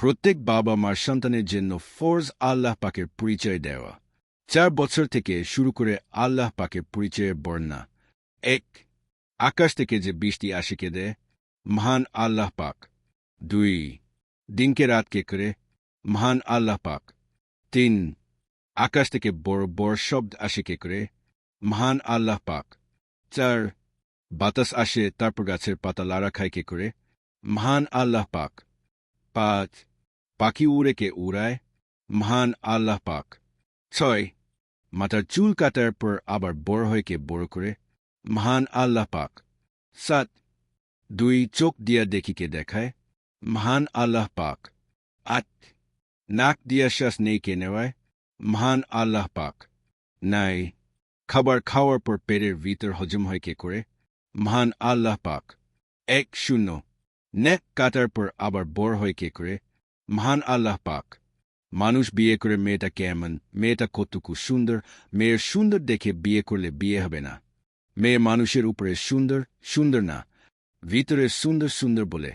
প্রত্যেক বাবা মার সন্তানের জন্য ফোর্স আল্লাহ পাকের পরিচয় দেওয়া। চার বছর থেকে শুরু করে আল্লাহ পাকের পরিচয়ের বর্ণনা। এক, আকাশ থেকে যে বৃষ্টি আসিকে দেয়, মহান আল্লাহ পাক। দুই, দিনকে রাতকে করে, মহান আল্লাহ পাক। তিন, আকাশ থেকে বড় বড় শব্দ আসিকে করে, মহান আল্লাহ পাক। চার, বাতাস আসে তারপর গাছের পাতা লাড়া খায় কে করে, মহান আল্লাহ পাক। পাঁচ পাখি উড়েকে উড়ায়? মহান আল্লাহ পাক। ছয়, মাথার চুল কাটার পর আবার বড় হয়কে বড় করে? মহান আল্লাহ পাক। সাত, দুই চোখ দিয়া দেখিকে দেখায়? মহান আল্লাহ পাক। আট, নাক দিয়া শ্বাস নেইকে নেওয়ায়? মহান আল্লাহ পাক। নাই খাবার খাওয়ার পর পেটের ভিতর হজম হয় কে করে? মহান আল্লাহ পাক। এক শূন্য, নেক কাটার পর আবার বড় হয় কে করে? মহান আল্লাহ পাক। মানুষ বিয়ে করে মেয়েটা কেমন, মেয়েটা কতটুকু সুন্দর, মেয়ের সুন্দর দেখে বিয়ে করলে বিয়ে হবে না। মেয়ে মানুষের উপরে সুন্দর সুন্দর না। ভিতরে সুন্দর সুন্দর বলে।